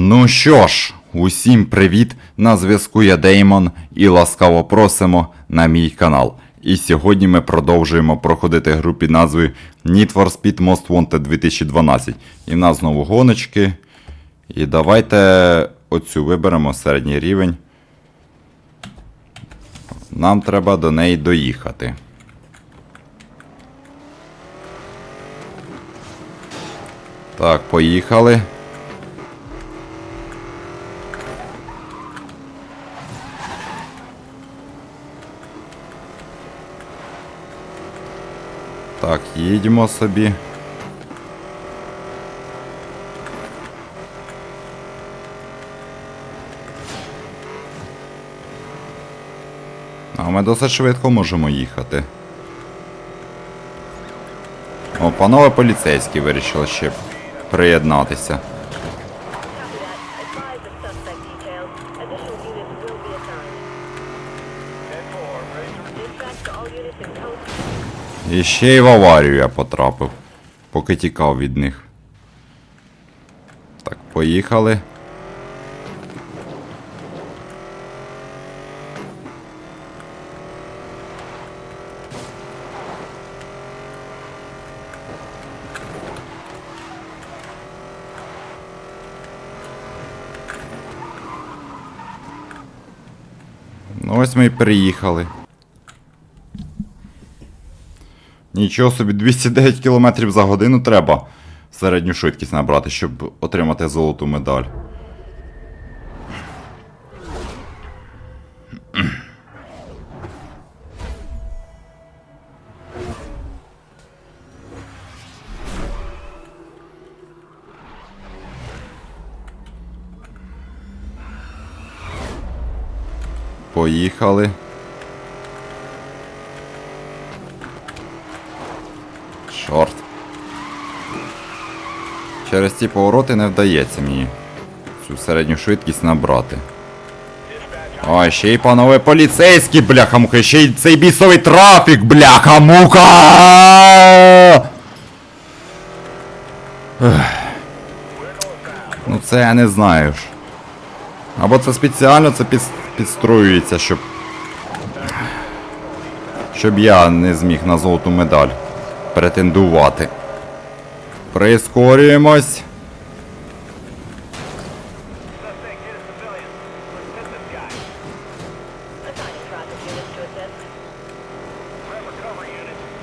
Ну що ж, усім привіт! На зв'язку я Деймон і ласкаво просимо на мій канал. І сьогодні ми продовжуємо проходити гру під назвою Need for Speed Most Wanted 2012. І в нас знову гоночки. І давайте оцю виберемо середній рівень. Нам треба до неї доїхати. Так, поїхали. Так, їдемо собі. А ми досить швидко можемо їхати. О, панове поліцейські вирішили ще приєднатися. І ще й в аварію я потрапив, поки тікав від них. Так, поїхали. Ну ось ми і приїхали. Нічого собі, 209 км за годину треба середню швидкість набрати, щоб отримати золоту медаль. Поїхали. Чорт. Через ці повороти не вдається мені цю середню швидкість набрати. Ой, ще й панове поліцейські, бляха-муха, ще й цей бісовий трафік, бляха-муха! Ех. Ну це я не знаю ж. Або це спеціально це під, підстроюється, щоб. Щоб я не зміг на золоту медаль претендувати. Прискорюємось.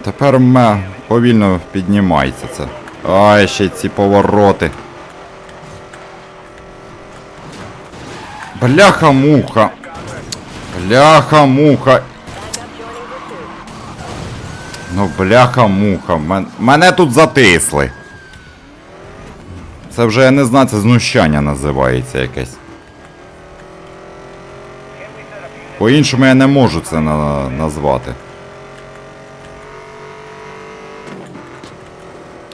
Тепер ме повільно піднімається це. Ай, ще ці повороти. Бляха-муха. Бляха-муха. Ну, бляха-муха. Мен- Мене тут затисли. Це вже я не знаю, це знущання називається якесь. По-іншому я не можу це на- назвати.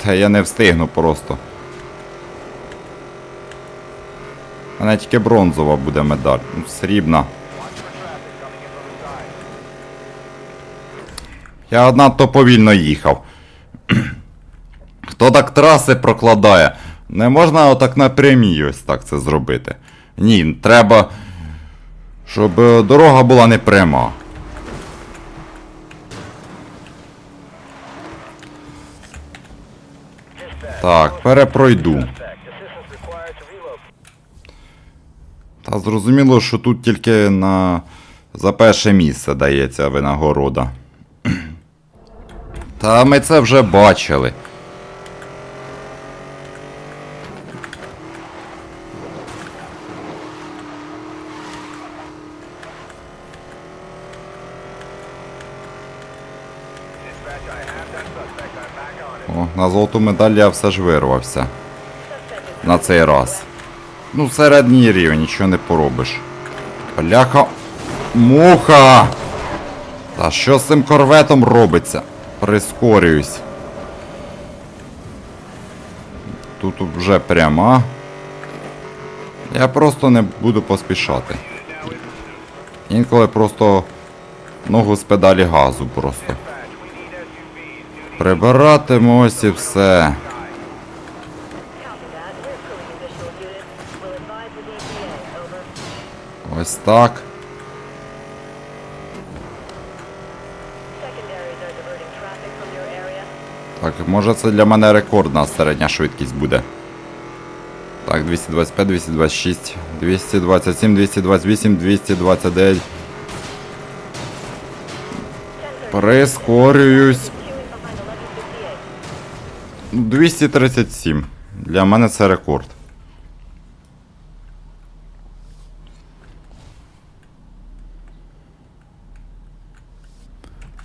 Та я не встигну просто. У мене тільки бронзова буде медаль. Ну, срібна. Я надто повільно їхав. Хто так траси прокладає? Не можна отак напрямі ось так це зробити. Ні, треба, щоб е, дорога була не пряма. Так, перепройду. Та зрозуміло, що тут тільки на... за перше місце дається винагорода. Та ми це вже бачили. О, на золоту медаль я все ж вирвався. На цей раз. Ну, середній рівень, нічого не поробиш. Бляха. Муха! Та що з цим корветом робиться? Прискорююсь. Тут вже пряма. Я просто не буду поспішати. Інколи просто ногу з педалі газу просто. Прибиратиму ось і все. Copy that. Так, може це для мене рекордна середня швидкість буде. Так, 225, 226, 227, 228, 229. Прискорююсь. Queuing behind 1158. Ну, 237. Для мене це рекорд.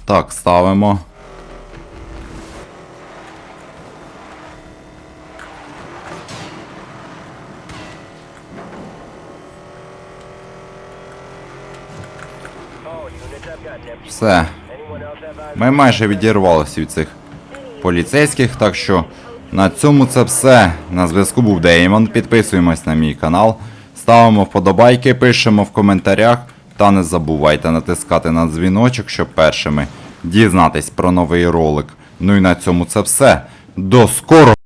Так, ставимо. Все. Ми майже відірвалися від цих поліцейських, так що на цьому це все. На зв'язку був Деймон. Підписуємось на мій канал, ставимо вподобайки, пишемо в коментарях. Та не забувайте натискати на дзвіночок, щоб першими дізнатись про новий ролик. Ну і на цьому це все. До скорого!